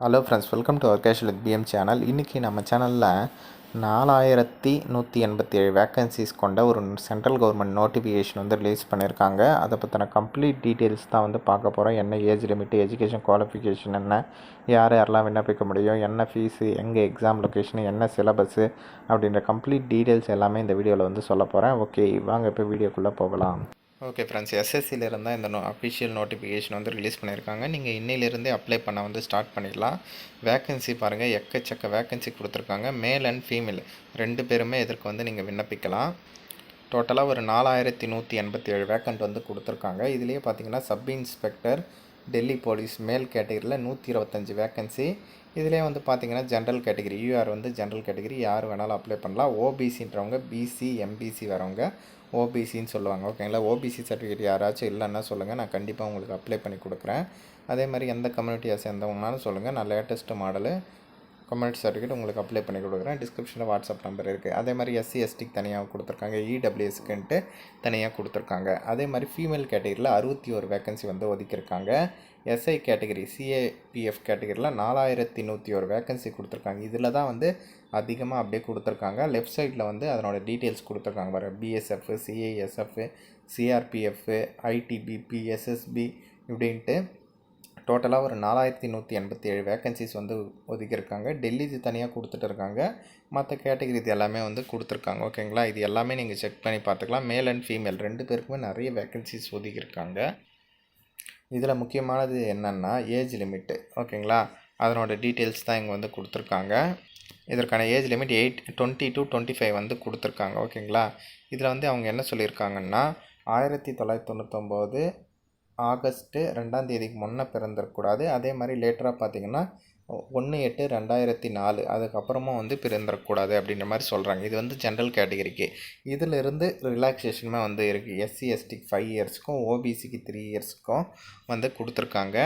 Hello friends welcome to our casual PM channel இன்றைக்கி நம்ம சேனலில் நாலாயிரத்தி நூற்றி எண்பத்தி ஏழு வேக்கன்சிஸ் கொண்ட ஒரு சென்ட்ரல் கவர்மெண்ட் நோட்டிஃபிகேஷன் வந்து ரிலீஸ் பண்ணியிருக்காங்க அதை பற்றின கம்ப்ளீட் டீட்டெயில்ஸ் தான் வந்து பார்க்க போகிறோம் என்ன ஏஜ் லிமிட் எஜுகேஷன் குவாலிஃபிகேஷன் என்ன யார் யாரெல்லாம் விண்ணப்பிக்க முடியும் என்ன ஃபீஸு எங்கே எக்ஸாம் லொக்கேஷன் என்ன சிலபஸ்ஸு அப்படின்ற கம்ப்ளீட் டீட்டெயில்ஸ் எல்லாமே இந்த வீடியோவில் வந்து சொல்ல போகிறேன் ஓகே வாங்க இப்போ வீடியோக்குள்ளே போகலாம். ஓகே ஃப்ரெண்ட்ஸ் எஸ்எஸ்சியில் இருந்தால் இந்த நோ அஃபிஷியல் நோட்டிஃபிகேஷன் வந்து ரிலீஸ் பண்ணியிருக்காங்க. நீங்கள் இன்னையிலேருந்தே அப்ளை பண்ண வந்து ஸ்டார்ட் பண்ணிடலாம். வேக்கன்சி பாருங்கள் எக்கச்சக்க வேக்கன்சி கொடுத்துருக்காங்க. மேல் அண்ட் ஃபீமேல் ரெண்டு பேருமே இதற்கு வந்து நீங்கள் விண்ணப்பிக்கலாம். டோட்டலாக ஒரு நாலாயிரத்தி நூற்றி எண்பத்தி ஏழு வேக்கண்ட் வந்து கொடுத்துருக்காங்க. இதுலேயே பார்த்தீங்கன்னா சப் இன்ஸ்பெக்டர் டெல்லி போலீஸ் மேல் கேட்டகரியில் நூற்றி இருபத்தஞ்சி வேக்கன்சி இதிலே வந்து பார்த்தீங்கன்னா ஜென்ரல் கேட்டகரி யூஆர் வந்து ஜென்ரல் கேட்டகரி யார் வேணாலும் அப்ளை பண்ணலாம். ஓபிசின்றவங்க பிசி எம்பிசி வரவங்க. ஓபிசின்னு சொல்லுவாங்க. ஓகேங்களா ஓபிசி சர்டிஃபிகேட் யாராச்சும் இல்லைன்னா சொல்லுங்கள் நான் கண்டிப்பாக உங்களுக்கு அப்ளை பண்ணி கொடுக்குறேன். அதே மாதிரி எந்த கம்யூனிட்டியாக சேர்ந்தவங்கனாலும் சொல்லுங்கள் நான் லேட்டஸ்ட்டு மாடலு கம்யூனிட்டி சர்டிஃபிகேட் உங்களுக்கு அப்ளை பண்ணி கொடுக்குறேன். டிஸ்கிரிப்ஷனில் வாட்ஸ்அப் நம்பர் இருக்குது அதே மாதிரி எஸ்சி எஸ்டிக்கு தனியாக கொடுத்துருக்காங்க. இடபிள்யூஎஸ்க்குன்ட்டு தனியாக கொடுத்துருக்காங்க. அதே மாதிரி ஃபீமேல் கேட்டகரியில் அறுபத்தி ஒரு வேக்கன்சி வந்து ஒதுக்கியிருக்காங்க. எஸ்ஐ கேட்டகரி சிஏபிஎஃப் கேட்டகரியில் நாலாயிரத்தி நூற்றி ஒரு வேக்கன்சி கொடுத்துருக்காங்க. இதில் தான் வந்து அதிகமாக அப்படியே கொடுத்துருக்காங்க. லெஃப்ட் சைடில் வந்து அதனோட டீட்டெயில்ஸ் கொடுத்துருக்காங்க. வர BSF CASF CRPF ITBP SSB இப்படின்ட்டு டோட்டலாக ஒரு நாலாயிரத்தி நூற்றி எண்பத்தி ஏழு வேக்கன்சிஸ் வந்து ஒதுக்கியிருக்காங்க. டெல்லி இது தனியாக கொடுத்துட்டு இருக்காங்க. மற்ற கேட்டகரி இது எல்லாமே வந்து கொடுத்துருக்காங்க. ஓகேங்களா இது எல்லாமே நீங்கள் செக் பண்ணி பார்த்துக்கலாம். மேல் அண்ட் ஃபீமேல் ரெண்டு பேருக்குமே நிறைய வேக்கன்சிஸ் ஒதுக்கியிருக்காங்க. இதில் முக்கியமானது என்னென்னா ஏஜ் லிமிட்டு ஓகேங்களா அதனோட டீட்டெயில்ஸ் தான் இங்கே வந்து கொடுத்துருக்காங்க. இதற்கான age limit eight twenty to twenty five வந்து கொடுத்துருக்காங்க. ஓகேங்களா இதில் வந்து அவங்க என்ன சொல்லியிருக்காங்கன்னா ஆயிரத்தி தொள்ளாயிரத்தி தொண்ணூத்தொம்போது ஆகஸ்ட்டு ரெண்டாம் தேதிக்கு முன்னே பிறந்திருக்கக்கூடாது. அதே மாதிரி லேட்டராக பார்த்தீங்கன்னா ஒன்று எட்டு ரெண்டாயிரத்தி நாலு அதுக்கப்புறமா வந்து பிறந்திருக்கக்கூடாது அப்படின்ற மாதிரி சொல்கிறாங்க இது வந்து ஜென்ரல் கேட்டகரிக்கு இதிலிருந்து ரிலாக்ஸேஷனுமே வந்து இருக்குது எஸ்சி எஸ்டிக்கு ஃபைவ் இயர்ஸ்க்கும் ஓபிசிக்கு த்ரீ இயர்ஸ்க்கும் வந்து கொடுத்துருக்காங்க.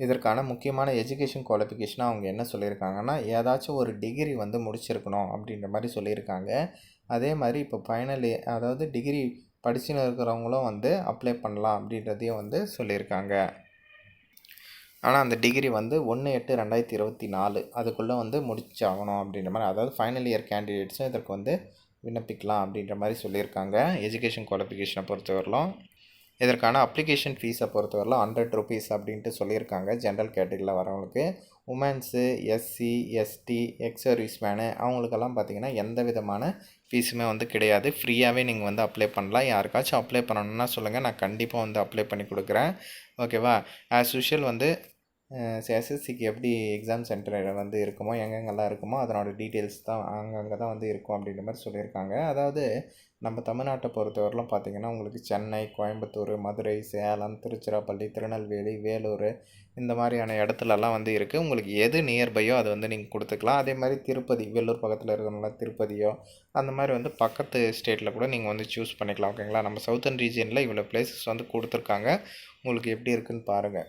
இதற்கான முக்கியமான எஜுகேஷன் குவாலிஃபிகேஷனாக அவங்க என்ன சொல்லியிருக்காங்கன்னா ஏதாச்சும் ஒரு டிகிரி வந்து முடிச்சிருக்கணும் அப்படின்ற மாதிரி சொல்லியிருக்காங்க. அதே மாதிரி இப்போ ஃபைனல் அதாவது டிகிரி படிச்சுன்னு இருக்கிறவங்களும் வந்து அப்ளை பண்ணலாம் அப்படின்றதையும் வந்து சொல்லியிருக்காங்க. ஆனால் அந்த டிகிரி வந்து ஒன்று எட்டு ரெண்டாயிரத்தி இருபத்தி நாலு. அதுக்குள்ளே வந்து முடிச்சாகணும் அப்படின்ற மாதிரி அதாவது ஃபைனல் இயர் கேண்டிடேட்ஸும் இதற்கு வந்து விண்ணப்பிக்கலாம் அப்படின்ற மாதிரி சொல்லியிருக்காங்க. எஜுகேஷன் குவாலிஃபிகேஷனை பொறுத்தவரையிலும். இதற்கான அப்ளிகேஷன் ஃபீஸை பொறுத்தவரையிலும் ஹண்ட்ரட் ருபீஸ் அப்படின்ட்டு சொல்லியிருக்காங்க ஜென்ரல் கேட்டகரியில் வரவங்களுக்கு. Womens SC ST ex service men அவங்களுக்கெல்லாம் பார்த்திங்கன்னா எந்த விதமான ஃபீஸுமே வந்து கிடையாது. ஃப்ரீயாகவே நீங்கள் வந்து அப்ளை பண்ணலாம். யாருக்காச்சும் அப்ளை பண்ணணுன்னா சொல்லுங்கள் நான் கண்டிப்பாக வந்து அப்ளை பண்ணி கொடுக்குறேன். ஓகேவா ஆஸ் யூஷுவல் வந்து எஸ்எஸ்சிக்கு எப்படி எக்ஸாம் சென்டர் வந்து இருக்குமோ எங்கெங்கெல்லாம் இருக்குமோ அதனோட டீட்டெயில்ஸ் தான் அங்கங்கே தான் வந்து இருக்கும் அப்படின்ற மாதிரி சொல்லியிருக்காங்க. அதாவது நம்ம தமிழ்நாட்டை பொறுத்தவரையிலும் பார்த்திங்கன்னா உங்களுக்கு சென்னை கோயம்புத்தூர் மதுரை சேலம் திருச்சிராப்பள்ளி திருநெல்வேலி வேலூர் இந்த மாதிரியான இடத்துலலாம் வந்து இருக்குது உங்களுக்கு எது நியர்பையோ அது வந்து நீங்கள் கொடுத்துக்கலாம். அதே மாதிரி திருப்பதி வெள்ளூர் பக்கத்தில் இருக்கிறனால திருப்பதியோ அந்த மாதிரி வந்து பக்கத்து ஸ்டேட்டில் கூட நீங்கள் வந்து சூஸ் பண்ணிக்கலாம் ஓகேங்களா நம்ம சவுத்தர்ன் ரீஜியனில் இவ்வளோ பிளேசஸ் வந்து கொடுத்துருக்காங்க. உங்களுக்கு எப்படி இருக்குதுன்னு பாருங்கள்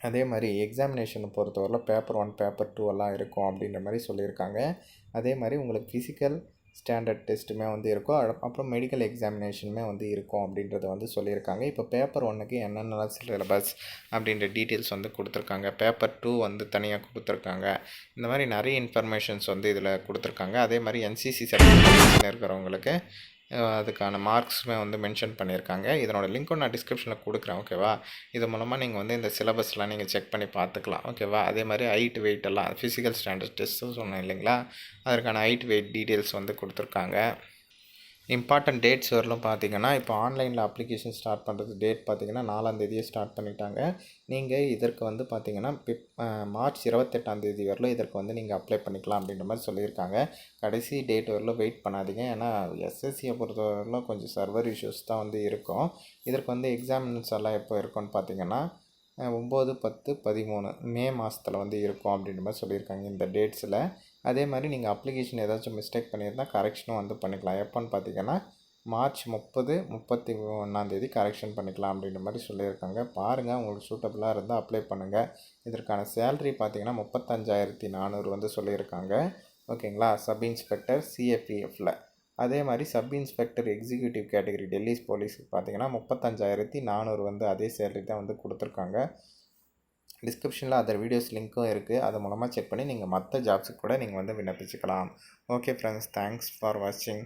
அதே மாதிரி எக்ஸாமினேஷனை பொறுத்தவரையில் பேப்பர் ஒன் பேப்பர் டூ எல்லாம் இருக்கும் அப்படின்ற மாதிரி சொல்லியிருக்காங்க. அதே மாதிரி உங்களுக்கு ஃபிசிக்கல் ஸ்டாண்டர்ட் டெஸ்ட்டுமே வந்து இருக்கும். அப்புறம் மெடிக்கல் எக்ஸாமினேஷனுமே வந்து இருக்கும் அப்படின்றத வந்து சொல்லியிருக்காங்க. இப்போ பேப்பர் ஒன்றுக்கு என்னென்னலாம் சிலபஸ் அப்படின்ற டீட்டெயில்ஸ் வந்து கொடுத்துருக்காங்க. பேப்பர் டூ வந்து தனியாக கொடுத்துருக்காங்க. இந்த மாதிரி நிறைய இன்ஃபர்மேஷன்ஸ் வந்து இதில் கொடுத்துருக்காங்க. அதே மாதிரி என்சிசி சர்டிஃபிகேஷன் இருக்கிறவங்களுக்கு அதுக்கான மார்க்ஸுமே வந்து மென்ஷன் பண்ணியிருக்காங்க. இதனோட லிங்க்கும் நான் டிஸ்கிரிப்ஷனில் கொடுக்குறேன் ஓகேவா இது மூலமாக நீங்கள் வந்து இந்த சிலபஸ்லாம் நீங்கள் செக் பண்ணி பார்த்துக்கலாம் ஓகேவா அதே மாதிரி ஹைட் வெயிட் எல்லாம் ஃபிசிக்கல் ஸ்டாண்டர்ட் டெஸ்ட்டும் சொன்னேன் இல்லைங்களா? அதற்கான ஹைட் வெயிட் டீட்டெயில்ஸ் வந்து கொடுத்துருக்காங்க. இம்பார்ட்டன்ட் டேட்ஸ் வரலும் பார்த்தீங்கன்னா இப்போ ஆன்லைனில் அப்ளிகேஷன் ஸ்டார்ட் பண்ணுறது டேட் பார்த்தீங்கன்னா நாலாந்தேதியே ஸ்டார்ட் பண்ணிட்டாங்க. நீங்கள் இதற்கு வந்து பார்த்தீங்கன்னா பிப் மார்ச் இருபத்தெட்டாந்தேதி வரலும் இதற்கு வந்து நீங்கள் அப்ளை பண்ணிக்கலாம் அப்படின்ற மாதிரி சொல்லியிருக்காங்க. கடைசி டேட் வரலும் வெயிட் பண்ணாதீங்க. ஏன்னா எஸ்எஸ்சியை பொறுத்தவரையிலும் கொஞ்சம் சர்வர் இஷ்யூஸ் தான் வந்து இருக்கும். இதற்கு வந்து எக்ஸாமினஸ் எல்லாம் எப்போ இருக்கும்னு பார்த்தீங்கன்னா ஒம்பது பத்து பதிமூணு மே மாதத்தில் வந்து இருக்கும் அப்படின்ற மாதிரி சொல்லியிருக்காங்க இந்த டேட்ஸில் அதே மாதிரி நீங்கள் அப்ளிகேஷன் ஏதாச்சும் மிஸ்டேக் பண்ணியிருந்தால் கரெக்ஷனும் வந்து பண்ணிக்கலாம். எப்போன்னு பார்த்தீங்கன்னா மார்ச் முப்பது முப்பத்தி ஒன்றாந்தேதி கரெக்ஷன் பண்ணிக்கலாம் அப்படின்ற மாதிரி சொல்லியிருக்காங்க. பாருங்கள் உங்களுக்கு சூட்டபுளாக இருந்தால் அப்ளை பண்ணுங்கள் இதற்கான சேல்ரி பார்த்தீங்கன்னா முப்பத்தஞ்சாயிரத்தி நானூறு வந்து சொல்லியிருக்காங்க. ஓகேங்களா? சப் இன்ஸ்பெக்டர் சிஎஃப்இஎஃப்பில் அதே மாதிரி sub inspector executive category Delhi போலீஸுக்கு பார்த்தீங்கன்னா முப்பத்தஞ்சாயிரத்தி நானூறு வந்து அதே சேலரி தான் வந்து கொடுத்துருக்காங்க. டிஸ்கிரிப்ஷனில் அதர் வீடியோஸ் லிங்க்கும் இருக்குது அது மூலமாக செக் பண்ணி நீங்கள் மற்ற ஜாப்ஸுக்கு கூட நீங்கள் வந்து விண்ணப்பிச்சுக்கலாம். ஓகே ஃப்ரெண்ட்ஸ் தேங்க்ஸ் ஃபார் வாட்சிங்